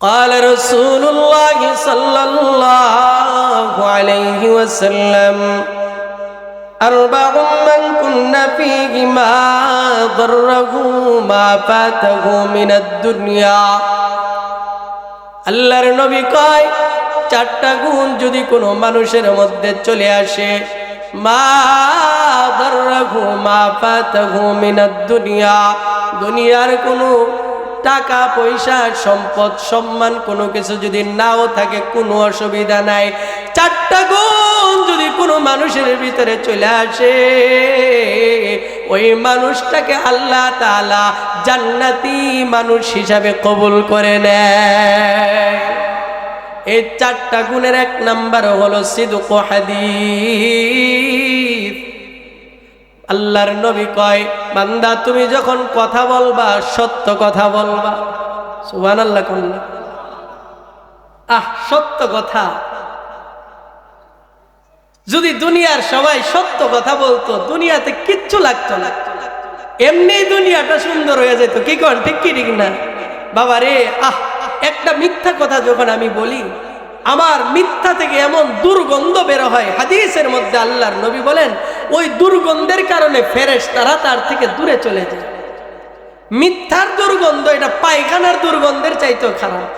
قال رسول الله صلى الله عليه وسلم أربع من كن فيه ما ضره ما فاته من الدنيا আল্লাহর নবী কয় চারটা গুণ যদি কোনো মানুষের মধ্যে চলে আসে মা দর্রাহু মা ফাতাহু মিনাদ দুনিয়া দুনিয়ার কোনো টাকা, পয়সা, সম্পদ, সম্মান, কোনো কিছু যদি নাও থাকে, কোনো অসুবিধা নাই। চারটা গুণ যদি কোনো মানুষের ভিতরে চলে আসে, ওই মানুষটাকে আল্লাহ তালা জান্নাতি মানুষ হিসাবে কবুল করে নেয়। এই চারটা গুণের এক নাম্বার হলো সিদুক হাদিস। আল্লাহর নবী কয়, বান্দা, তুমি যখন কথা বলবা, সত্য কথা বলবা। সুবান আল্লাহ কন্যা আহ, সত্য কথা। যদি দুনিয়ার সবাই সত্য কথা বলতো, দুনিয়াতে কিচ্ছু লাগতো না। এমনি দুনিয়াটা সুন্দর হয়ে যেত। কি কন, ঠিক কি, ঠিক না? বাবা রে আহ, একটা মিথ্যা কথা যখন আমি বলি আমার মিথ্যা থেকে এমন দুর্গন্ধ বের হয়। হাদিসের মধ্যে আল্লাহর নবী বলেন, ওই দুর্গন্ধের কারণে ফেরেশ তারা তার থেকে দূরে চলে যায়। মিথ্যার দুর্গন্ধ, এটা পায়খানার দুর্গন্ধের চাইতেও খারাপ।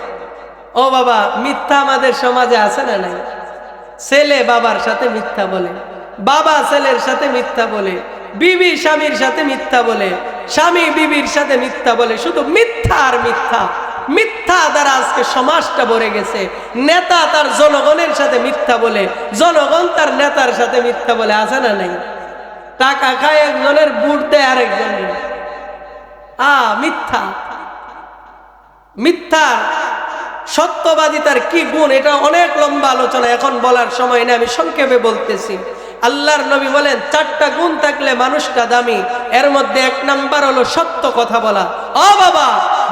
ও বাবা, মিথ্যা আমাদের সমাজে আছে না নাই? ছেলে বাবার সাথে মিথ্যা বলে, বাবা ছেলের সাথে মিথ্যা বলে, বিবি স্বামীর সাথে মিথ্যা বলে, স্বামী বিবির সাথে মিথ্যা বলে, শুধু মিথ্যা আর মিথ্যা। মিথ্যা দ্বারা আজকে সমাজটা ভরে গেছে। নেতা তার জনগণের সাথে মিথ্যা বলে, জনগণ তার নেতার সাথে মিথ্যা বলে, আছে না নাই? টাকা খায় একজনের বুট দেয় আরেকজনের। আ, মিথ্যা। মিথ্যার সত্যবাদিতার কি গুণ? এটা অনেক লম্বা আলোচনা, এখন বলার সময় নেই, আমি সংক্ষেপে বলতেছি। আল্লাহর নবী বলেন, চারটা গুণ থাকলে মানুষটা দামি। এর মধ্যে এক নাম্বার হলো সত্য কথা বলা। অ বাবা,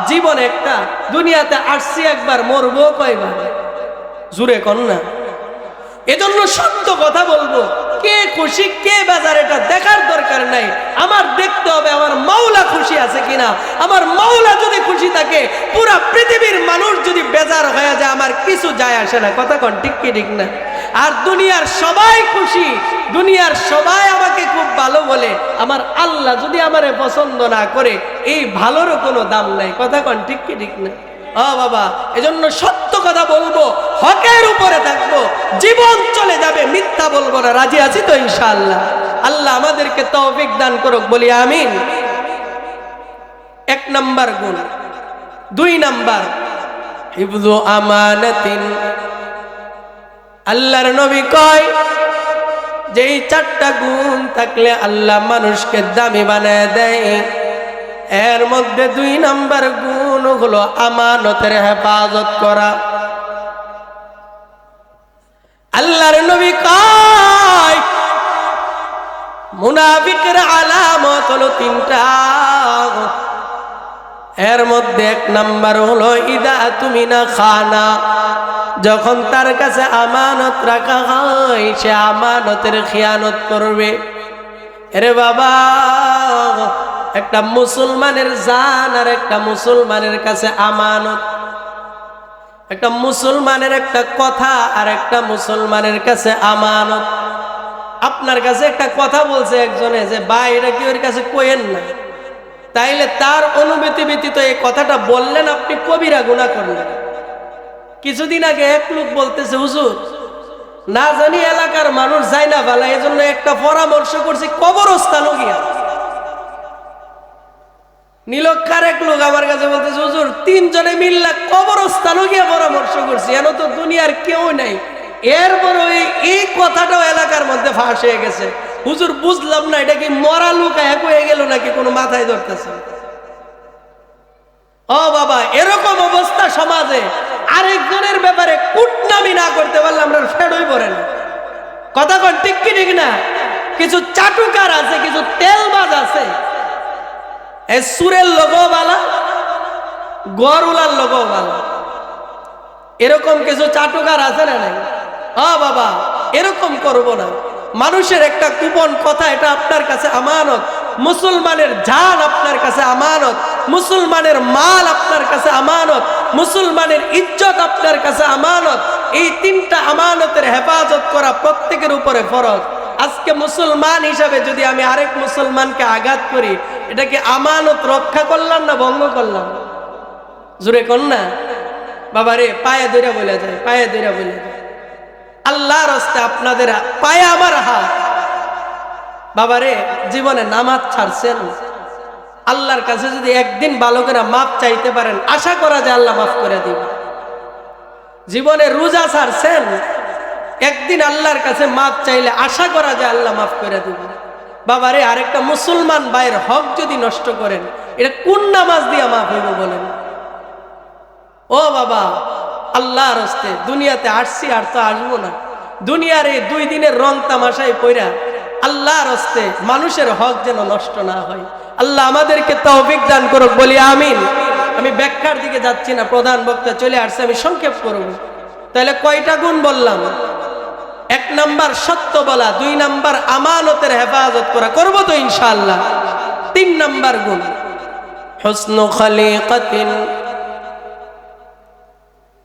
জীবন একটা, দুনিয়াতে আসছি একবার, মরবো কয়বার? জুড়ে কন্যা। এজন্য সত্য কথা বলব। কে খুশি, কে বেজার, এটা দেখার দরকার নাই। আমার দেখতে হবে আমার মাওলা খুশি আছে কিনা। আমার মাওলা যদি খুশি থাকে, পুরা পৃথিবীর মানুষ যদি বেজার হয়ে যায়, আমার কিছু যায় আসে না। কথা কন, ঠিক কি ঠিক না? আর দুনিয়ার সবাই খুশি দুনিয়ার সবাই আমাকে খুব ভালো বলে। আমার আল্লাহ যদি আমারে পছন্দ না করে, এই ভালোরও কোনো দাম নাই। কথা কন, ঠিক কি, ঠিক না? ও বাবা, এজন্য সত্য কথা বলব, হকের উপরে থাকব। জীবন চলে যাবে, মিথ্যা বলব না। রাজি আছি তো, ইনশাআল্লাহ? আল্লাহ আমাদেরকে তৌফিক দান করুক, বলি আমিন। এক নাম্বার গুণ। দুই নাম্বার। হিফজু আল্লাহর নবী কয় যে এই চারটা গুণ থাকলে আল্লাহ মানুষকে দামি বানায় দেয়। এর মধ্যে দুই নাম্বার গুণ হলো আমানতের হেফাজত করা। আল্লাহর নবী কয়, মুনাফিকের আলামত হলো তিনটা। এর মধ্যে এক নাম্বার হলো, ইদা তুমি না খানা। যখন তার কাছে আমানত রাখা হয়, সে আমানতের খেয়ানত করবে। এরে বাবা, একটা মুসলমানের জান আর একটা মুসলমানের কাছে আমানত। একটা মুসলমানের একটা কথা আর একটা মুসলমানের কাছে আমানত। আপনার কাছে একটা কথা বলছে একজনে যে বাইরে কি ওর কাছে কোয়েন না? তাইলে তার অনুমতি ব্যতীত এই কথাটা বললেন আপনি কবিরা গুণা করলেন। কিছুদিন আগে এক লোক বলতেছে, হুজুর, না জানি এলাকার মানুষ যায় না ভালা এই জন্য একটা পরামর্শ করছি কবরস্থানও গিয়া। নীলক্ষার এক লোক আমার কাছে বলতেছে, হুজুর, তিনজনে মিল্লা কবরস্থানও গিয়ে পরামর্শ করছি, এন তো দুনিয়ার কেউ নাই। এরপর এই কথাটাও এলাকার মধ্যে ফাঁস হয়ে গেছে। হুজুর, বুঝলাম না, এটা কি মরা লোক এক হয়ে গেল নাকি কোনো মাথায় ধরতেছে? ও বাবা, এরকম অবস্থা সমাজে আরেকজনের ব্যাপারে কুটনামি না করতে পারলে আমরা ফেডই পড়ে না। কথা কন, ঠিক কি, ঠিক না? কিছু চাটুকার আছে, কিছু তেলবাজ আছে। সুরের লোগো বালা গরুলার লোগো বালা এরকম কিছু চাটুকার আছে না নাই? ও বাবা, এরকম করব না। মানুষের একটা কুপন কথা, এটা আপনার কাছে আমানত। মুসলমানের জান আপনার কাছে আমানত। মুসলমানের মাল আপনার কাছে আমানত। মুসলমানের ইজ্জত আপনার কাছে আমানত। এই তিনটা আমানতের হেফাজত করা প্রত্যেকের উপরে ফরজ। আজকে মুসলমান হিসাবে যদি আমি আরেক মুসলমানকে আঘাত করি এটাকে আমানত রক্ষা করলাম না ভঙ্গ করলাম? জুড়ে কর না। বাবা রে পায়ে দইরা বলে যায়, পায়ে দইরা বলে যায়। আল্লাহর হস্তে আপনাদের পায়ে আমার হাত। বাবা রে জীবনে নামাজ ছাড়ছেন? আল্লাহর কাছে যদি একদিন ভালো করে মাপ চাইতে পারেন, আশা করা যায় আল্লাহ মাফ করে দিবে। জীবনে রোজা ছাড়ছেন? একদিন আল্লাহর কাছে মাপ চাইলে আশা করা যায় আল্লাহ মাফ করে দিবে। বাবারে, আরেকটা মুসলমান ভাইয়ের হক যদি নষ্ট করেন, এটা কোন নামাজ দিয়ে মাফ হইব বলেন? ও বাবা আল্লাহর হস্তে, দুনিয়াতে আসছি আর তো আসব না। দুনিয়ার এই দুই দিনের রং তামাশায় পইরা আল্লাহর হস্তে মানুষের হক যেন নষ্ট না হয়। আল্লাহ আমাদেরকে তৌফিক দান করুক, বলি আমিন। আমি ব্যাখ্যার দিকে যাচ্ছি না, প্রধান বক্তা চলে আসছে, আমি সংক্ষেপ করব। তাহলে কয়টা গুণ বললাম? এক নাম্বার, সত্য বলা, দুই নাম্বার, আমানতের হেফাজত করা। করব তো ইনশাআল্লাহ। তিন নাম্বার গুণ, হসন খালিকাতিন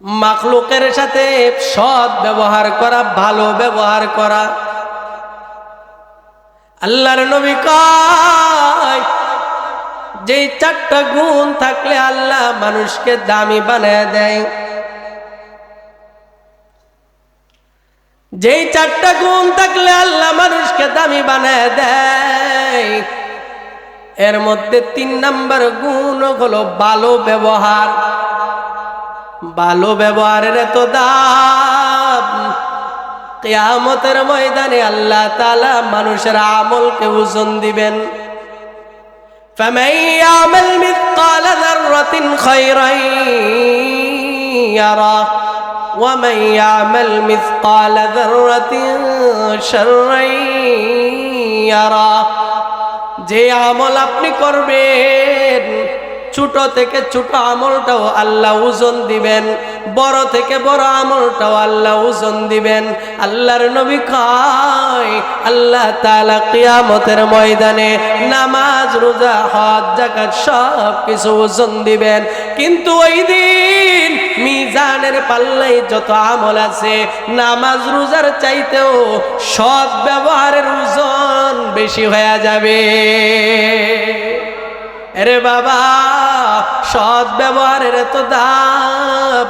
মাখলুকের সাথে সৎ ব্যবহার করা, ভালো ব্যবহার করা। আল্লাহর নবী কয় যে চারটা গুণ থাকলে আল্লাহ মানুষকে দামি বানায় দেয়। যেই চারটা গুণ থাকলে আল্লাহ মানুষকে দামি বানায় দেয়, এর মধ্যে তিন নাম্বার গুণ হলো ভালো ব্যবহার। ভালো ব্যবহারের এত দাম কেয়ামতের ময়দানে আল্লাহ তালা মানুষের আমলকে ওজন দিবেন فمن يعمل مثقال ذرة خيرا يره ومن يعمل مثقال ذرة شرا يره যে আমল আপনি করবেন ছোট থেকে ছোট আমলটাও আল্লাহ ওজন দিবেন, বড় থেকে বড় আমলটাও আল্লাহ ওজন দিবেন। আল্লাহর নবী কয়, আল্লাহ তাআলা কিয়ামতের ময়দানে নামাজ, রোজা, হজ, যাকাত সব কিছু ওজন দিবেন। কিন্তু ওই দিন মিজানের পাল্লাই যত আমল আছে, নামাজ, রোজার চাইতেও সৎ ব্যবহারের ওজন বেশি হয়ে যাবে। আরে বাবা! সৎ ব্যবহারের এত দাম,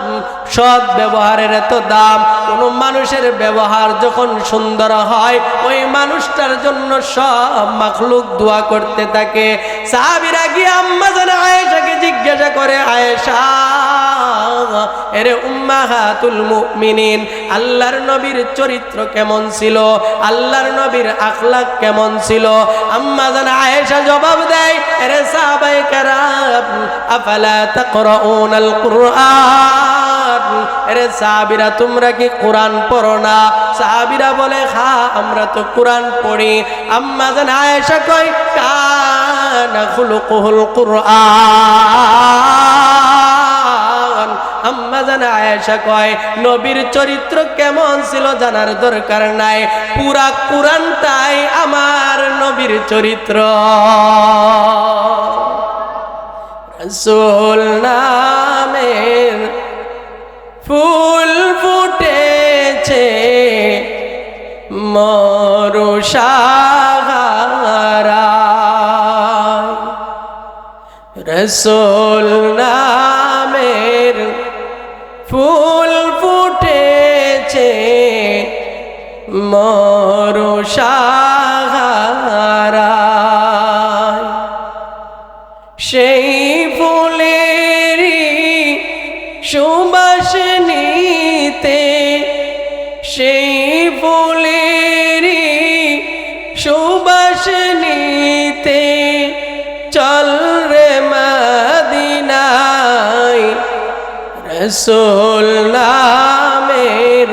সৎ ব্যবহারের এত দাম। কোন মানুষের ব্যবহার যখন সুন্দর হয়, ওই মানুষটার জন্য সব মাখলুক দোয়া করতে থাকে। সাহাবিরা গিয়ে আম্মা যেন আয়েশাকে জিজ্ঞাসা করে, আয়েশা এরে উম্মাহাতুল মুমিনিন, আল্লাহর নবীর চরিত্র কেমন ছিল? আল্লাহর নবীর আখলাক কেমন ছিল? আম্মা জান আয়েশা জবাব দেয়, এরে সাহাবায়ে কেরাম, আফালা তাকরাউনাল কুরআন? এরে সাহাবীরা, তোমরা কি কোরআন পড়ো না? সাহাবীরা বলে হ্যাঁ আমরা তো কোরআন পড়ি। আম্মা জান আয়েশা কয়, কানা খুলুকুহুল কুরআন। জানা আয়েশা কয়, নবীর চরিত্র কেমন ছিল জানার দরকার নাই। পুরা কোরআনটাই আমার নবীর চরিত্র। রসুল নামের ফুল ফুটেছে মরুষাহারা রসুল সুবাস নিতে, সেই ফুলেরই সুবাস নিতে, চল রে মদিনায় রসুল নামের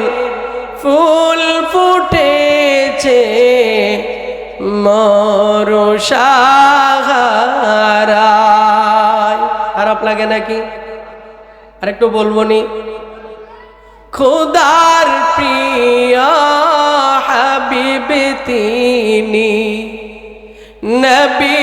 ফুল ফুটেছে মরুষাহারায় খারাপ লাগে নাকি আরেকটু বলব নি। খুদার প্রিয় হাবিব তিনি নবী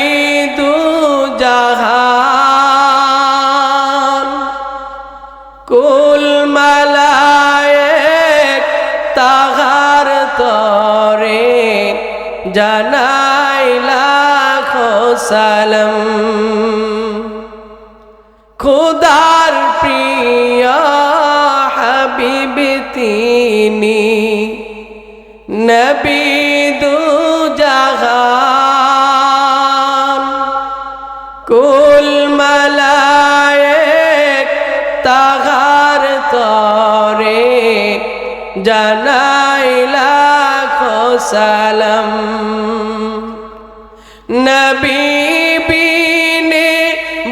নবী বিনে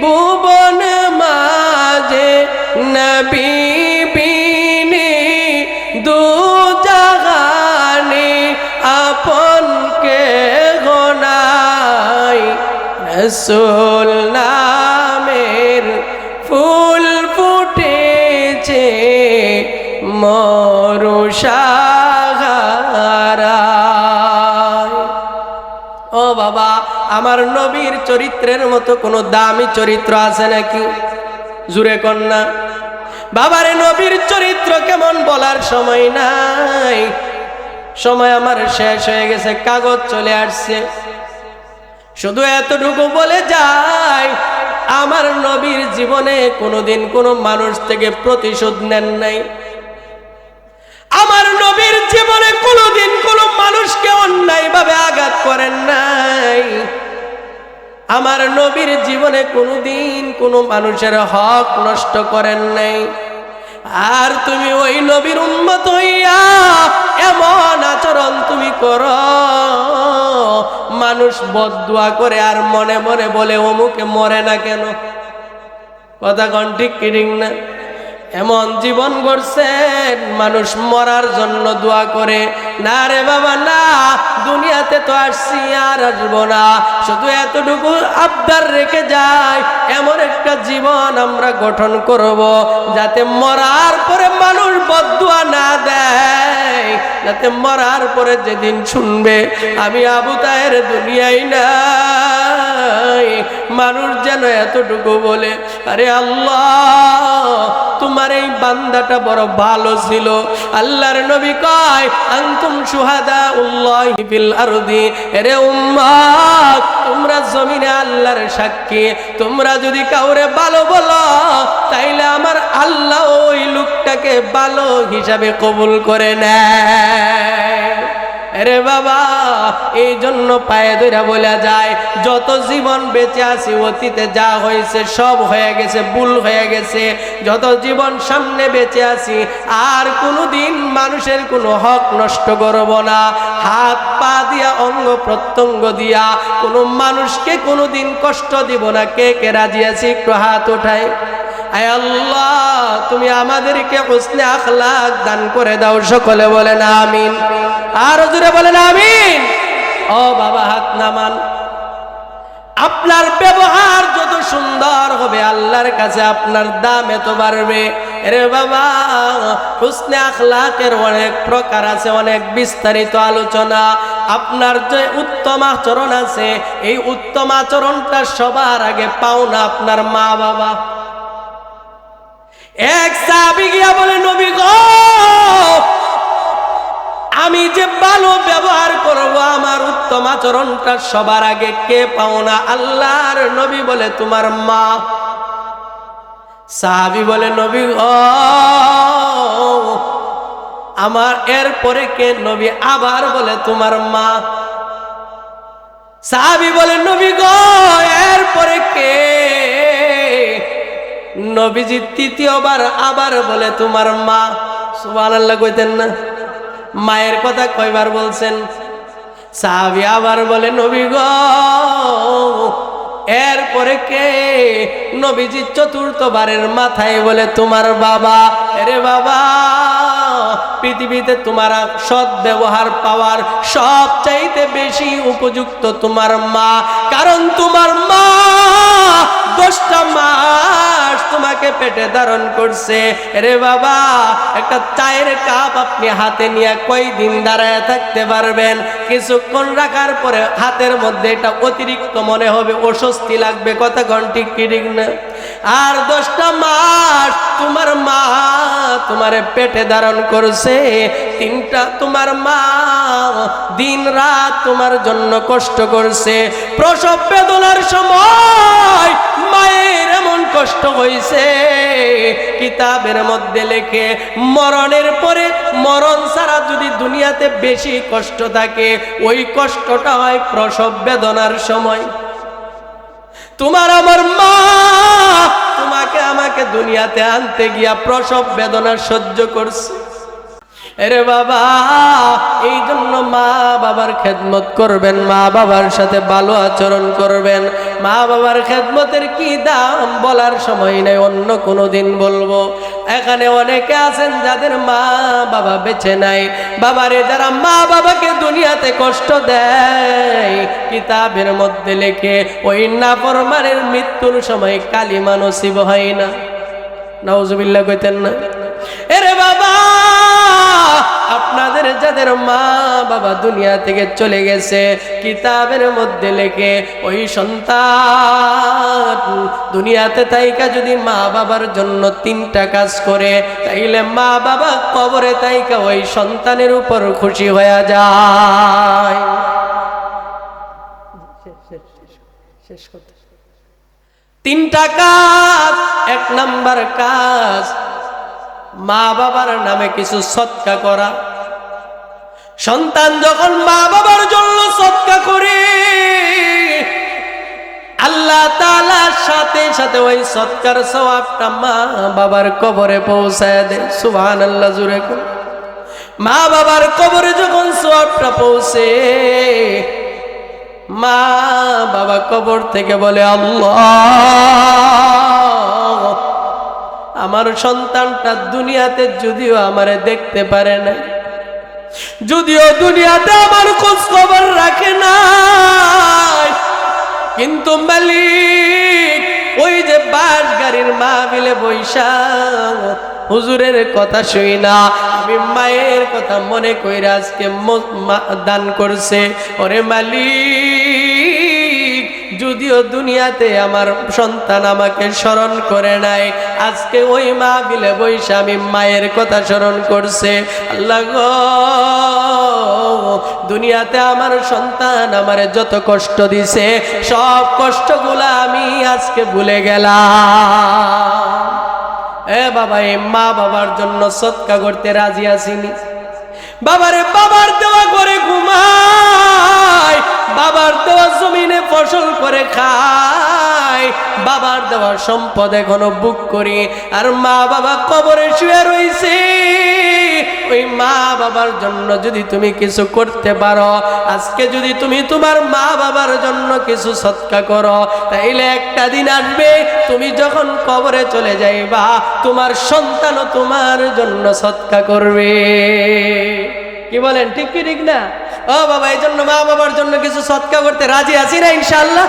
ভুবন মাঝে নবীবিনে দু জাগানে আপন কে গোনাই রসুল নামের চরিত্রের মতো কোনো দামি চরিত্র আছে নাকি? জুরে কন্যা, বাবারে নবীর চরিত্র কেমন বলার সময় নাই? সময় আমার শেষ হয়ে গেছে, কাগজ চলে আসছে। শুধু এতটুকু বলে যায় আমার নবীর জীবনে কোনোদিন কোনো মানুষ থেকে প্রতিশোধ নেন নাই। আমার নবীর জীবনে কোনোদিন কোনো মানুষকে অন্যায়ভাবে আঘাত করেন নাই। আমার নবীর জীবনে কোনো দিন কোনো মানুষের হক নষ্ট করেন নাই। আর তুমি ওই নবীর উন্মত হইয়া এমন আচরণ তুমি কর। মানুষ বদুয়া করে আর মনে মনে বলে, অমুকে মরে না কেন? কথা কন ঠিক কিডিং না? এমন জীবন গড়ছেন, মানুষ মরার জন্য দোয়া করে। না রে বাবা, না, দুনিয়াতে তো আসছি আর আসব না। শুধু এতটুকু আবদার রেখে যায় এমন একটা জীবন আমরা গঠন করব, যাতে মরার পরে মানুষ বদুয়া না দেয়, যাতে মরার পরে যেদিন শুনবে, আমি আবু তাহের দুনিয়ায় নাই মানুষ যেন এতটুকু বলে, আরে আল্লাহ, তোমার এই বান্দাটা বড় ভালো ছিল। আল্লাহর নবী কয়, আনতুম সুহাদা উল্লাহ ফিল আরদি। এরে উম্মাত তোমরা জমিনে আল্লাহর সাক্ষী। তোমরা যদি কাউরে ভালো বলো, তাইলে আমার আল্লাহ ওই লোকটাকে ভালো হিসাবে কবুল করে নেয়। আরে বাবা, এই জন্য পায়ে ধরে বলা যায়, যত জীবন বেঁচে আছি, অতীতে যা হয়েছে সব হয়ে গেছে, ভুল হয়ে গেছে। যত জীবন সামনে বেঁচে আছি, আর কোনো দিন মানুষের কোনো হক নষ্ট করব না। হাত পা দিয়া, অঙ্গ প্রত্যঙ্গ দিয়া, কোনো মানুষকে কোনো দিন কষ্ট দিব না। কে কে রাজি আছি? একটু হাত ওঠায়। আয় আল্লাহ তুমি আমাদেরকে হুসনে আখলাক দান করে দাও। সকলে বলেন আমিন। আর জুড়ে বলেন আমিন। ও বাবা, হাত নামান। আপনার ব্যবহার যত সুন্দর হবে, আল্লাহর কাছে আপনার দাম এত বাড়বে। রে বাবা হুসনে আখলাকের অনেক প্রকার আছে, অনেক বিস্তারিত আলোচনা। আপনার যে উত্তম আচরণ আছে, এই উত্তম আচরণটা সবার আগে পাওনা আপনার মা বাবা। এক সাহাবি গিয়া বলে, নবী গো, আমি যে ভালো ব্যবহার করব, আমার উত্তম আচরণটা সবার আগে কে পাও না? আল্লাহর নবী বলে, তোমার মা। সাহাবি বলে, নবী ও, আমার এরপরে কে নবী? আবার বলে, তোমার মা। সাহাবি বলে, নবী গো এরপরে কে? নবীজি তৃতীয়বার আবার বলে, তোমার মা? সুবান আল্লাহ কইতেন না। মায়ের কথা কয়বার বলছেন? সাহাবি আবার বলে, নবী গো, এরপরে কে? নবীজি চতুর্থবারের মাথায় বলে, তোমার বাবা? রে বাবা, পৃথিবীতে তোমার সৎ ব্যবহার পাওয়ার সবচাইতে বেশি উপযুক্ত তোমার মা। কারণ তোমার মা দশটা মাস তোমাকে পেটে ধারণ করছে। রে বাবা, একটা চায়ের কাপ আপনি হাতে নিয়ে কয়দিন দাঁড়ায় থাকতে পারবেন? কিছুক্ষণ রাখার পরে হাতের মধ্যে এটা অতিরিক্ত মনে হবে, অস্বস্তি লাগবে। কথা ঘন্টি ঠিক না? আর দশটা মাস তোমার মা তোমার পেটে ধারণ করছে। তিনটা তোমার মা দিন রাত তোমার জন্য কষ্ট করছে। প্রসব বেদনার সময় মায়ের এমন কষ্ট হয়েছে কিতাবের মধ্যে লেখে, মরণের পরে মরণ ছাড়া যদি দুনিয়াতে বেশি কষ্ট থাকে, ওই কষ্টটা হয় প্রসব বেদনার সময়। তোমার আমার মা তোমাকে আমাকে দুনিয়াতে আনতে গিয়া প্রসব বেদনা সহ্য করছে। এরে বাবা এই জন্য মা বাবার খেদমত করবেন, মা বাবার সাথে ভালো আচরণ করবেন। মা বাবার খেদমতের কি দাম বলার সময় নেই, অন্য কোনো দিন বলব। এখানে অনেকে আছেন যাদের মা বাবা বেঁচে নাই। বাবারে যারা মা বাবাকে দুনিয়াতে কষ্ট দেয়, কিতাবের মধ্যে লেখে, ওই নাফরমানের মৃত্যুর সময় কালিমা নসিব হয় না। নাউজুবিল্লাহ কইতেন না। এরে বাবা আপনাদের যাদের মা বাবা দুনিয়া থেকে চলে গেছে, কিতাবের মধ্যে লেখে, ওই সন্তান, দুনিয়াতে তাইকা যদি মা বাবার জন্য তিনটা কাজ করে, তাইলে মা বাবা কবরে তাইকা ওই সন্তানের উপর খুশি হয়ে যায়। তিনটা কাজ, এক নাম্বার কাজ মা বাবার নামে কিছু সৎকা করা। সন্তান যখন মা বাবার জন্য সৎকা করে, আল্লাহ তালার সাথে সাথে ওই সৎকার সবাবটা মা বাবার কবরে পৌঁছায় দেয়। সুবহান আল্লাহ জুড়ে মা বাবার কবরে যখন সবাবটা পৌঁছে মা বাবা কবর থেকে বলে, আল্লাহ আমার সন্তানটা দুনিয়াতে যদিও আমারে দেখতে পারে না, যদিও দুনিয়াতে আমার খোঁজ খবর রাখে না। কিন্তু মালিক, ওই যে বাস গাড়ির মা বিলে বৈশা, হুজুরের কথা শুই না। আমি মায়ের কথা মনে কইরা আজকে দান করছে। ওরে মালিক যদিও দুনিয়াতে আমার সন্তান আমাকে স্মরণ করে নাই, আজকে ওই মা বিলে বৈশা আমি মায়ের কথা স্মরণ করছে। আল্লাহ দুনিয়াতে আমার সন্তান আমারে যত কষ্ট দিছে, সব কষ্টগুলা আমি আজকে ভুলে গেলাম। এ বাবা এই মা বাবার জন্য সৎকা করতে রাজি আসিনি বাবারে, বাবার দেওয়া করে দেওয়া সম্পদ এখনও বুক করি। আর মা বাবা কবরে শুয়ে রইছে। ওই মা বাবার জন্য যদি তুমি কিছু করতে পারো, আজকে যদি তুমি তোমার মা বাবার জন্য কিছু সৎকা করো, তাইলে একটা দিন আসবে, তুমি যখন কবরে চলে যাইবা, তোমার সন্তানও তোমার জন্য সৎকা করবে। কি বলেন, ঠিক কি ঠিক না? ও বাবা এই জন্য মা বাবার জন্য কিছু সৎকা করতে রাজি আছি না ইনশাল্লাহ